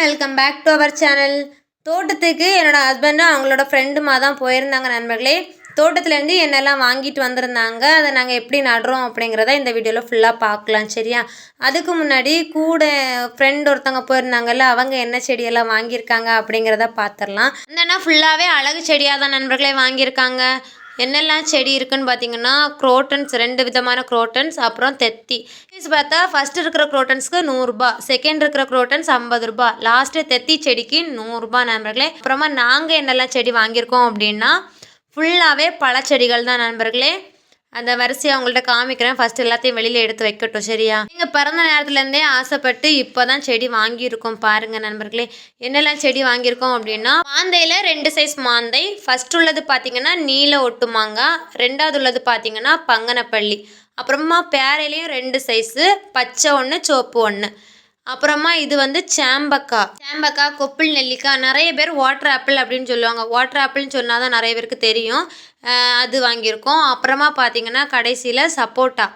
Welcome back to our channel தோட்டத்துக்கு என்னோடய ஹஸ்பண்டும் அவங்களோட ஃப்ரெண்டுமா தான் போயிருந்தாங்க நண்பர்களே. தோட்டத்துலேருந்து என்னெல்லாம் வாங்கிட்டு வந்திருந்தாங்க அதை நாங்கள் எப்படி நடுறோம் அப்படிங்கிறத இந்த வீடியோவில் ஃபுல்லாக பார்க்கலாம் சரியா? அதுக்கு முன்னாடி கூட ஃப்ரெண்ட் ஒருத்தவங்க போயிருந்தாங்கல்ல அவங்க என்ன செடியெல்லாம் வாங்கியிருக்காங்க அப்படிங்கிறத பார்த்துடலாம். இந்த ஃபுல்லாகவே அழகு செடியாக தான் நண்பர்களே வாங்கியிருக்காங்க. என்னெல்லாம் செடி இருக்குன்னு பார்த்தீங்கன்னா குரோட்டன்ஸ் ரெண்டு விதமான குரோட்டன்ஸ் அப்புறம் தெத்தி. ஃபீஸ் பார்த்தா ஃபர்ஸ்ட் இருக்கிற குரோட்டன்ஸ்க்கு நூறுரூபா செகண்ட் இருக்கிற குரோட்டன்ஸ் ஐம்பது ரூபா. லாஸ்ட்டு தெத்தி செடிக்கு நூறுரூபா நண்பர்களே. அப்புறமா நாங்கள் என்னெல்லாம் செடி வாங்கியிருக்கோம் அப்படின்னா ஃபுல்லாகவே பழச்செடிகள் தான் நண்பர்களே. அந்த வரிசையை அவங்கள்ட்ட காமிக்கிறேன். ஃபர்ஸ்ட் எல்லாத்தையும் வெளியில் எடுத்து வைக்கட்டும் சரியா? நீங்கள் பிறந்த நேரத்துலேருந்தே ஆசைப்பட்டு இப்போ தான் செடி வாங்கியிருக்கோம் பாருங்கள் நண்பர்களே. என்னெல்லாம் செடி வாங்கியிருக்கோம் அப்படின்னா மாந்தையில் ரெண்டு சைஸ் மாந்தை. ஃபர்ஸ்ட் உள்ளது பார்த்தீங்கன்னா நீல ஒட்டு மாங்காய் ரெண்டாவது உள்ளது பார்த்தீங்கன்னா பங்கனப்பள்ளி. அப்புறமா பேரையிலையும் ரெண்டு சைஸு பச்சை ஒன்று சோப்பு ஒன்று அப்புறமா இது வந்து சாம்பக்காய் சாம்பக்காய் கொப்பிள் நெல்லிக்காய் நிறைய பேர் வாட்டர் ஆப்பிள் அப்படின்னு சொல்லுவாங்க. வாட்டர் ஆப்பிள்னு சொன்னால் தான் நிறைய பேருக்கு தெரியும். அது வாங்கியிருக்கோம். அப்புறமா பார்த்தீங்கன்னா கடைசியில் சப்போட்டா.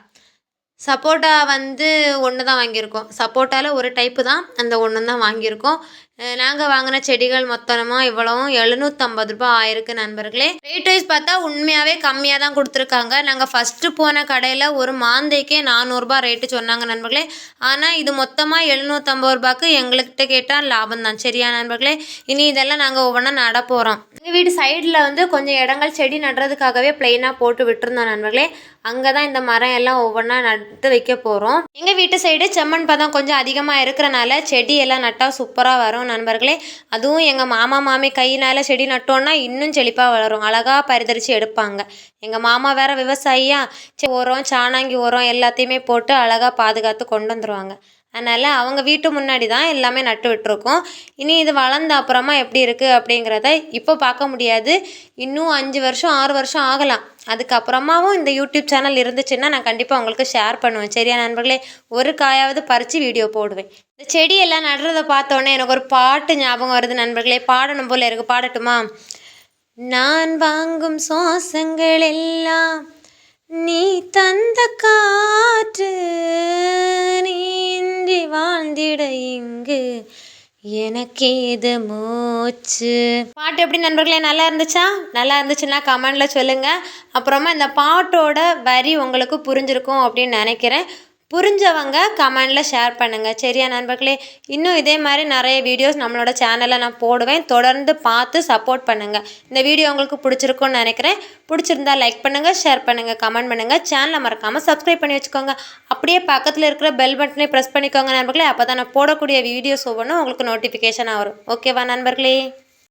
சப்போட்டா வந்து ஒன்று தான் வாங்கியிருக்கோம். சப்போட்டாவில் ஒரு டைப்பு தான். அந்த ஒன்று தான் வாங்கியிருக்கோம். நாங்கள் வாங்கின செடிகள் மொத்தமாக இவ்வளவும் எழுநூற்றம்பது ரூபாய் ஆயிருக்கு நண்பர்களே. ரேட் வைஸ் பார்த்தா உண்மையாகவே கம்மியாக தான் கொடுத்துருக்காங்க. நாங்கள் ஃபஸ்ட்டு போன கடையில் ஒரு மாந்தைக்கே நானூறுரூபா ரேட்டு சொன்னாங்க நண்பர்களே. ஆனால் இது மொத்தமாக எழுநூற்றம்பது ரூபாய்க்கு எங்கள்கிட்ட கேட்டால் லாபம் தான் சரியா நண்பர்களே? இனி இதெல்லாம் நாங்கள் ஒவ்வொன்றா நட போகிறோம் எங்கள் வீட்டு சைடில் வந்து கொஞ்சம் இடங்கள் செடி நடுறதுக்காகவே ப்ளைனாக போட்டு விட்டுருந்தோம் நண்பர்களே. அங்கே தான் இந்த மரம் எல்லாம் ஒவ்வொன்றா நட்டு வைக்க போகிறோம் எங்கள் வீட்டு சைடு செம்மண் பதம் கொஞ்சம் அதிகமாக இருக்கிறனால செடி எல்லாம் நட்டால் சூப்பராக வரும் நண்பர்களே அதுவும் எங்கள் மாமா மாமி கையினால் செடி நட்டோன்னா இன்னும் செழிப்பாக வளரும். அழகாக பரிதரித்து எடுப்பாங்க. எங்கள் மாமா வேறு விவசாயியாக சரி உரம் சாணாங்கி உரம் எல்லாத்தையுமே போட்டு அழகாக பாதுகாத்து கொண்டு வந்துடுவாங்க அதனால் அவங்க வீட்டு முன்னாடி தான் எல்லாமே நட்டு விட்டுருக்கோம். இனி இது வளர்ந்த அப்புறமா எப்படி இருக்குது அப்படிங்கிறத இப்போ பார்க்க முடியாது. இன்னும் அஞ்சு வருஷம் ஆறு வருஷம் ஆகலாம். அதுக்கப்புறமாவும் இந்த யூடியூப் சேனல் இருந்துச்சுன்னா நான் கண்டிப்பாக உங்களுக்கு ஷேர் பண்ணுவேன். சரியா நண்பர்களே? ஒரு காயாவது பறித்து வீடியோ போடுவேன். இந்த செடியெல்லாம் நடுறதை பார்த்தோன்னே எனக்கு ஒரு பாட்டு ஞாபகம் வருது நண்பர்களே. பாடணும் போல் இருக்கு. பாடட்டுமா? நான் வாங்கும் சுவாசங்கள் எல்லாம் நீ தந்த காற்று வாழ்ந்திட இங்கு எனக்கேது மூச்சு. பாட்டு எப்படி நண்பர்களே நல்லா இருந்துச்சா? நல்லா இருந்துச்சுன்னா கமெண்டில் சொல்லுங்கள் அப்புறமா இந்த பாட்டோட வரி உங்களுக்கு புரிஞ்சிருக்கும் அப்படின்னு நினைக்கிறேன். புரிஞ்சவங்க கமெண்டில் ஷேர் பண்ணுங்கள் சரியா நண்பர்களே? இன்னும் இதே மாதிரி நிறைய வீடியோஸ் நம்மளோட சேனலில் நான் போடுவேன். தொடர்ந்து பார்த்து சப்போர்ட் பண்ணுங்கள் இந்த வீடியோ உங்களுக்கு பிடிச்சிருக்கும்னு நினைக்கிறேன். பிடிச்சிருந்தா லைக் பண்ணுங்கள் ஷேர் பண்ணுங்கள் கமெண்ட் பண்ணுங்கள் சேனலை மறக்காமல் சப்ஸ்கிரைப் பண்ணி வச்சுக்கோங்க. அப்படியே பக்கத்தில் இருக்கிற பெல் பட்டனை ப்ரெஸ் பண்ணிக்கோங்க நண்பர்களே. அப்போ தான் நான் போடக்கூடிய வீடியோஸ் ஒவ்வொன்றும் உங்களுக்கு நோட்டிஃபிகேஷனாக வரும். ஓகேவா நண்பர்களே?